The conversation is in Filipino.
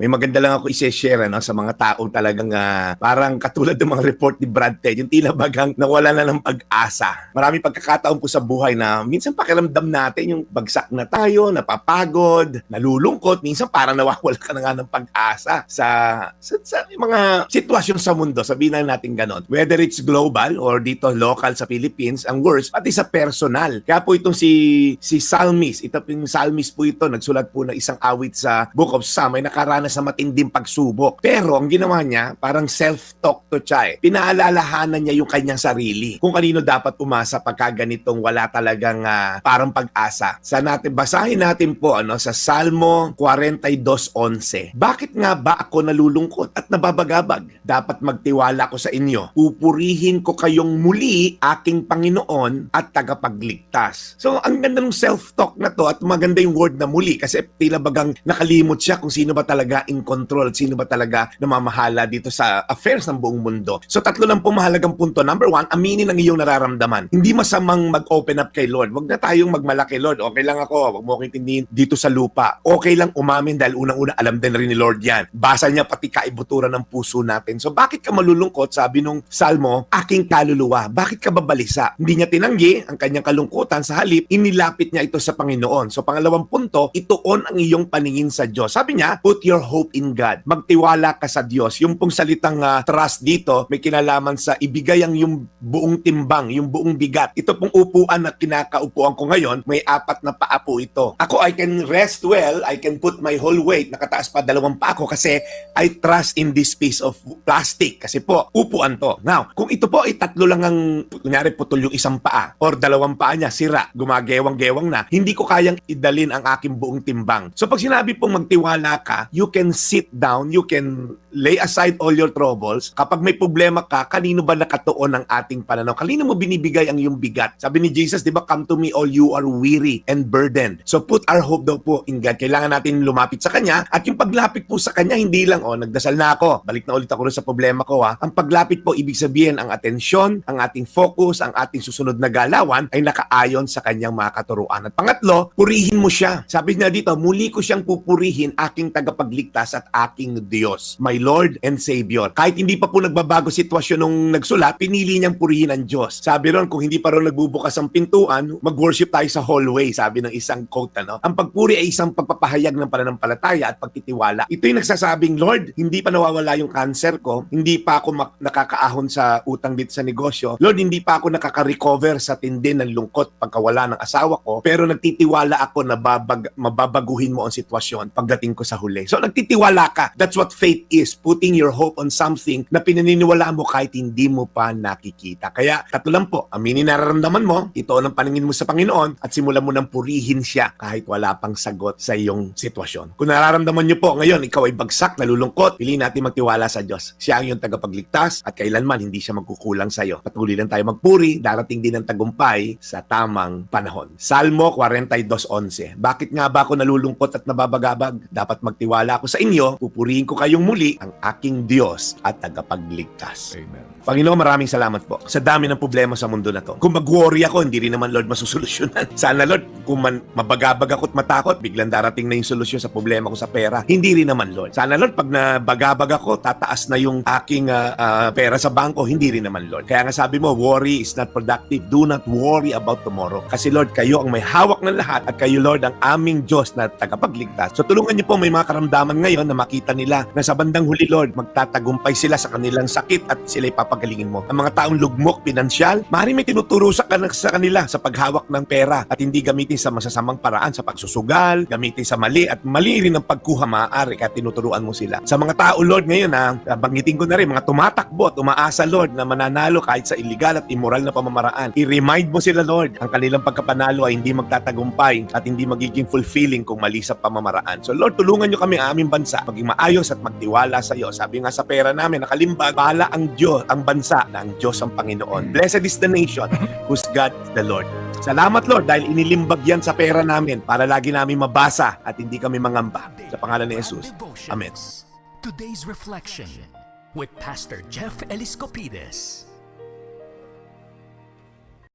May maganda lang ako i-share no, sa mga taong talagang ah, parang katulad ng mga report ni Brad Ted, yung tila bagang nawala na ng pag-asa. Marami pagkakataon po sa buhay na minsan pakiramdam natin yung bagsak na tayo, napapagod, nalulungkot, minsan parang nawawala ka na nga ng pag-asa sa, sa, sa mga sitwasyon sa mundo. Sabihin na natin ganon. Whether it's global or dito local sa Philippines, ang worst, pati sa personal. Kaya po itong si, si Psalmist, ito yung Psalmist po ito, nagsulat po ng isang awit sa Book of Psalm, ay nakaranas sa matinding pagsubok. Pero ang ginawa niya, parang self-talk to siya eh. Pinaalalahanan niya yung kanyang sarili. Kung kanino dapat umasa pagka ganitong wala talagang ah, parang pag-asa. Sa natin, basahin natin po ano, sa Salmo 42.11. Bakit nga ba ako nalulungkot at nababagabag? Dapat magtiwala ko sa inyo. Pupurihin ko kayong muli aking Panginoon at tagapagligtas. So, ang ganda ng self-talk na to at maganda yung word na muli kasi tila bagang nakalimot siya kung sino ba talaga in control, sino ba talaga namamahala dito sa affairs ng buong mundo. So, tatlo lang po mahalagang punto. Number one, aminin ang iyong nararamdaman. Hindi masamang mag-open up kay Lord. Huwag na tayong magmalaki, Lord. Okay lang ako. Huwag mo akong intindihin dito sa lupa. Okay lang umamin dahil unang-una alam din rin ni Lord yan. Basa niya pati kaibuturan ng puso natin. So, bakit ka malulungkot? Sabi nung Salmo, aking kaluluwa. Bakit ka babalisa? Hindi niya tinanggi ang kanyang kalungkutan sa halip, inilapit niya ito sa Panginoon. So, pangalawang punto, ituon ang iyong paningin sa Diyos. Sabi niya, put your hope in God. Magtiwala ka sa Diyos. Yung pong salitang ah, trust dito, may kinalaman sa ibigay ang yung buong timbang, yung buong bigat. Ito pong upuan na kinakaupuan ko ngayon, may apat na paa po ito. Ako, I can rest well, I can put my whole weight, nakataas pa dalawang pa ako kasi I trust in this piece of plastic. Kasi po, upuan to. Now, kung ito po ay tatlo lang ang, kunyari putol yung isang paa, or dalawang paa niya, sira, gumagewang-gewang na, hindi ko kayang idalin ang aking buong timbang. So pag sinabi pong magtiwala ka, you can sit down, you can lay aside all your troubles. Kapag may problema ka, kanino ba nakatuon ang ating pananaw? Kanino mo binibigay ang iyong bigat? Sabi ni Jesus, di ba, come to me all you are weary and burdened. So put our hope daw po in God. Kailangan natin lumapit sa Kanya. At yung paglapit po sa Kanya, hindi lang, oh, nagdasal na ako. Balik na ulit ako rin sa problema ko, ha. Ang paglapit po, ibig sabihin, ang atensyon, ang ating focus, ang ating susunod na galawan ay nakaayon sa Kanyang mga katuruan. At pangatlo, purihin mo siya. Sabi niya dito, muli ko siyang pupurihin aking tagapagligtas at aking Diyos. My Lord and Savior. Kahit hindi pa po nagbabago sitwasyon nung nagsulat, pinili niyang purihin ang Diyos. Sabi ron, kung hindi pa ron nagbubukas ang pintuan, mag-worship tayo sa hallway, sabi ng isang quote. Ano? Ang pagpuri ay isang pagpapahayag ng pananampalataya at pagtitiwala. Ito yung nagsasabing, Lord, hindi pa nawawala yung cancer ko, hindi pa ako nakakaahon sa utang dito sa negosyo, Lord, hindi pa ako nakaka-recover sa tindi ng lungkot pagkawala ng asawa ko, pero nagtitiwala ako na babag- mababaguhin mo ang sitwasyon pagdating ko sa huli. So nagtitiwala ka. That's what faith is, putting your hope on something na pinaniniwala mo kahit hindi mo pa nakikita. Kaya tatlo lang po, aminin nararamdaman mo, itoon ang paningin mo sa Panginoon at simulan mo nang purihin siya kahit wala pang sagot sa iyong sitwasyon. Kung nararamdaman niyo po ngayon, ikaw ay bagsak, nalulungkot, piliin natin magtiwala sa Diyos. Siya ang iyong tagapagligtas at kailanman hindi siya magkukulang sa iyo. Patuloy lang tayo magpuri, darating din ang tagumpay sa tamang panahon. Salmo 42.11 Bakit nga ba ako nalulungkot at nababagabag? Dapat magtiwala ako sa inyo, pupurihin ko kayong muli ang aking Diyos at tagapagligtas. Amen. Panginoon, maraming salamat po sa dami ng problema sa mundo na to. Kung mag-worry ako, hindi rin naman Lord masusolusyonan. Sana Lord, kung man mabagabag ako at matakot, biglang darating na yung solusyon sa problema ko sa pera. Hindi rin naman Lord. Sana Lord, pag nabagabag ako, tataas na yung aking ah, ah, pera sa bangko. Hindi rin naman Lord. Kaya nga sabi mo, worry is not productive. Do not worry about tomorrow. Kasi Lord, kayo ang may hawak ng lahat at kayo Lord ang aming Diyos na tagapagligtas. So tulungan niyo po may mga karamdaman ngayon na makita nila na sa bandang huli Lord, magtatagumpay sila sa kanilang sakit at sila ipapagalingin mo. Ang mga taong lugmok, pinansyal, maaari may tinuturo sa, kan- sa kanila sa paghawak ng pera at hindi gamitin sa masasamang paraan sa pagsusugal, gamitin sa mali at mali rin ang pagkuha maaari kaya tinuturuan mo sila. Sa mga tao Lord ngayon na banggitin ko na rin, mga tumatakbo at umaasa Lord na mananalo kahit sa illegal at immoral na pamamaraan. I-remind mo sila Lord, ang kanilang pagkapanalo ay hindi magtatagumpay at hindi magiging fulfilling kung mali sa pamamaraan. So Lord, tulungan nyo kami ang aming bansa maging maayos at magtiwala sa iyo. Sabi nga sa pera namin, nakalimbag, bahala ang Diyos, ang bansa na ang Diyos ang Panginoon. Blessed is the nation whose God is the Lord. Salamat Lord dahil inilimbag yan sa pera namin para lagi namin mabasa at hindi kami mangamba. Sa pangalan ni Jesus. Amen. Today's reflection with Pastor Jeff Eliscopides.